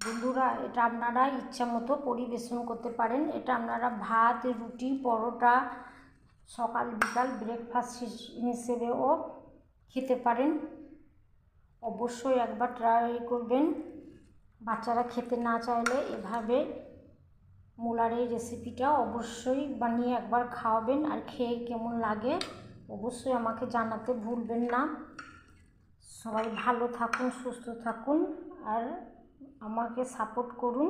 বন্ধুরা, এটা আপনারা ইচ্ছা মতো পরিবেশন করতে পারেন। এটা আপনারা ভাত, রুটি, পরোটা, সকাল, বিকাল ব্রেকফাস্ট হিসেবেও খেতে পারেন। অবশ্যই একবার ট্রাই করবেন। বাচ্চারা খেতে না চাইলে এভাবে মূলার এই রেসিপিটা অবশ্যই বানিয়ে একবার খাওয়াবেন আর খেয়ে কেমন লাগে অবশ্যই আমাকে জানাতে ভুলবেন না। সবাই ভালো থাকুন, সুস্থ থাকুন আর আমাকে সাপোর্ট করুন।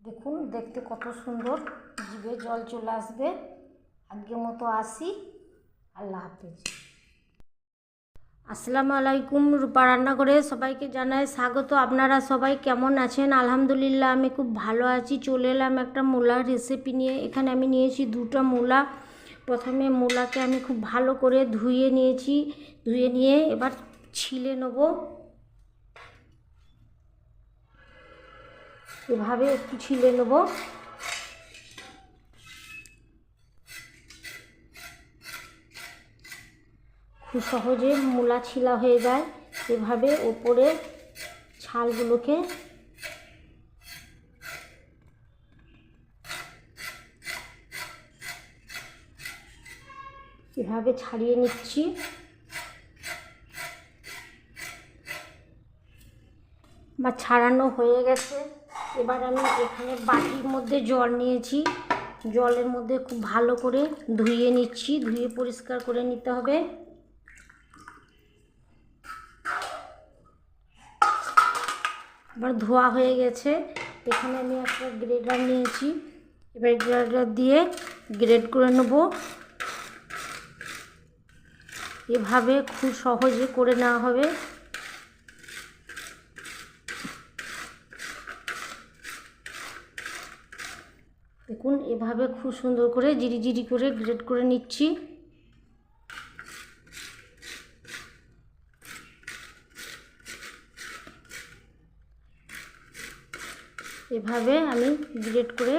দেখুন, দেখতে কত সুন্দর। জিভে জল চলে আসবে। আজকের মতো আসি। আল্লাহ হাফেজ। আসসালামু আলাইকুম, রূপা রান্নাঘরে সবাইকে জানাই স্বাগত। আপনারা সবাই কেমন আছেন? আলহামদুলিল্লাহ, আমি খুব ভালো আছি। চলে এলাম একটা মূলার রেসিপি নিয়ে। এখানে আমি নিয়েছি দুটো মূলা। প্রথমে মূলাকে আমি খুব ভালো করে ধুয়ে নিয়েছি। ধুয়ে নিয়ে এবার ছিলে নেব। এভাবে একটু ছিলে নেব। খুব সহজে মূলা ছিলা হয়ে যায়। এভাবে ওপরে ছালগুলোকে এভাবে ছাড়িয়ে নিচ্ছি। বা ছাড়ানো হয়ে গেছে। এবার আমি এখানে বাটির মধ্যে জল নিয়েছি। জলের মধ্যে খুব ভালো করে ধুয়ে নিচ্ছি। ধুয়ে পরিষ্কার করে নিতে হবে। এবার ধোয়া হয়ে গেছে। এখানে আমি একটা গ্রেডার নিয়েছি। এবার গ্রেডার দিয়ে গ্রেড করে নেব। এভাবে খুব সহজে করে নেওয়া হবে। দেখুন, এভাবে খুব সুন্দর করে জিরি জিরি করে গ্রেড করে নিচ্ছি। এভাবে আমি গ্রেড করে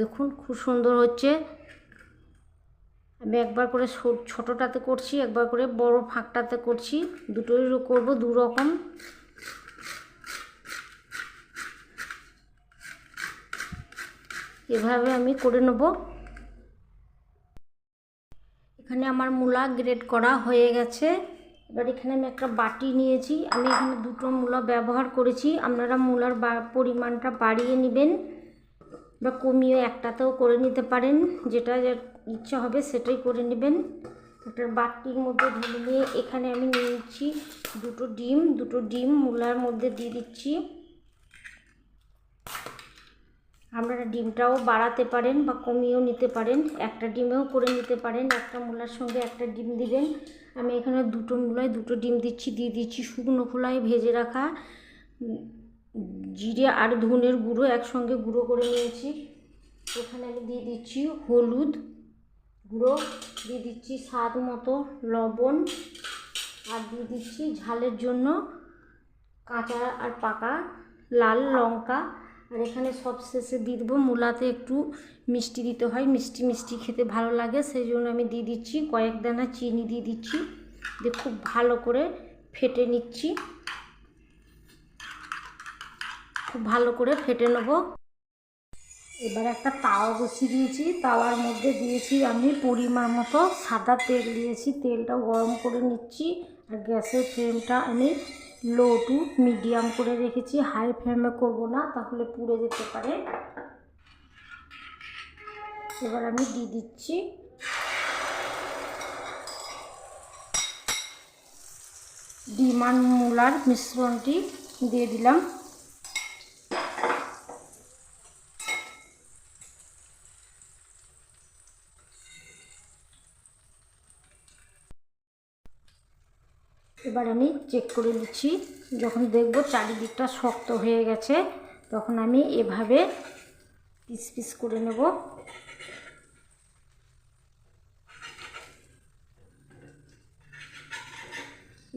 দেখুন, খুব সুন্দর হচ্ছে। আমি একবার করে ছোটোটাতে করছি, একবার করে বড় ফাঁকটাতে করছি। দুটোই করব, দু রকম। এভাবে আমি করে নেব। এখানে আমার মূলা গ্রেড করা হয়ে গেছে। এবার এখানে আমি একটা বাটি নিয়েছি। আমি এখানে দুটো মূলা ব্যবহার করেছি। আপনারা মূলার পরিমাণটা বাড়িয়ে নেবেন বা কমিয়ে একটাতেও করে নিতে পারেন। যেটা ইচ্ছা হবে সেটাই করে নেবেন। একটা বাটির মধ্যে ঢেলে নিয়ে এখানে আমি নিয়েছি দুটো ডিম। দুটো ডিম মূলার মধ্যে দিয়ে দিচ্ছি। আপনারা ডিমটাও বাড়াতে পারেন বা কমিয়েও নিতে পারেন। একটা ডিমেও করে নিতে পারেন। একটা মূলার সঙ্গে একটা ডিম দিবেন। আমি এখানে দুটো মূলায় দুটো ডিম দিচ্ছি, দিয়ে দিচ্ছি শুকনো খোলায় ভেজে রাখা জিরে আর ধনের গুঁড়ো একসঙ্গে গুঁড়ো করে নিয়েছি। এখানে আমি দিয়ে দিচ্ছি হলুদ গুঁড়ো, দিয়ে দিচ্ছি স্বাদ মতো লবণ, আর দিয়ে দিচ্ছি ঝালের জন্য কাঁচা আর পাকা লাল লঙ্কা। আর এখানে সব শেষে দিয়ে দেবো। মূলাতে একটু মিষ্টি দিতে হয়। মিষ্টি মিষ্টি খেতে ভালো লাগে। সেই জন্য আমি দিয়ে দিচ্ছি কয়েক দানা চিনি দিয়ে দিচ্ছি। দিয়ে খুব ভালো করে ফেটে নিচ্ছি। খুব ভালো করে ফেটে নেব। এবার একটা তাওয়া বসিয়ে দিয়েছি। তাওয়ার মধ্যে দিয়েছি আমি পরিমাণ মতো সাদা তেল দিয়েছি। তেলটাও গরম করে নিচ্ছি। আর গ্যাসের ফ্লেমটা আমি লো টু মিডিয়াম করে রেখেছি, হাই ফ্লেমে করব না, তাহলে পুড়ে যেতে পারে। এবার আমি দিয়ে দিচ্ছি। ডিমান মূলার মিশ্রণটি দিয়ে দিলাম। এবার আমি চেক করে নিচ্ছি। যখন দেখব চারিদিকটা শক্ত হয়ে গেছে, তখন আমি এভাবে পিস পিস করে নেব।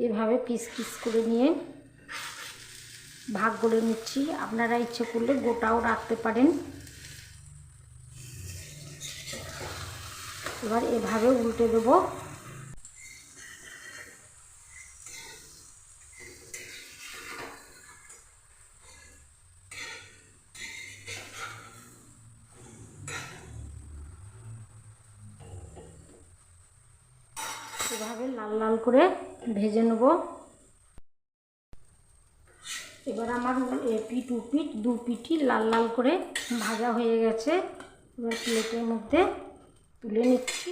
এভাবে পিস পিস করে নিয়ে ভাগ করে নিচ্ছি। আপনারা ইচ্ছে করলে গোটাও রাখতে পারেন। এবার এভাবে উল্টে দেবো। এভাবে লাল লাল করে ভেজে নেব। এবার আমার পিঠ পিঠ, দু পিঠি লাল লাল করে ভাজা হয়ে গেছে। এবার প্লেটের মধ্যে তুলে নিচ্ছি।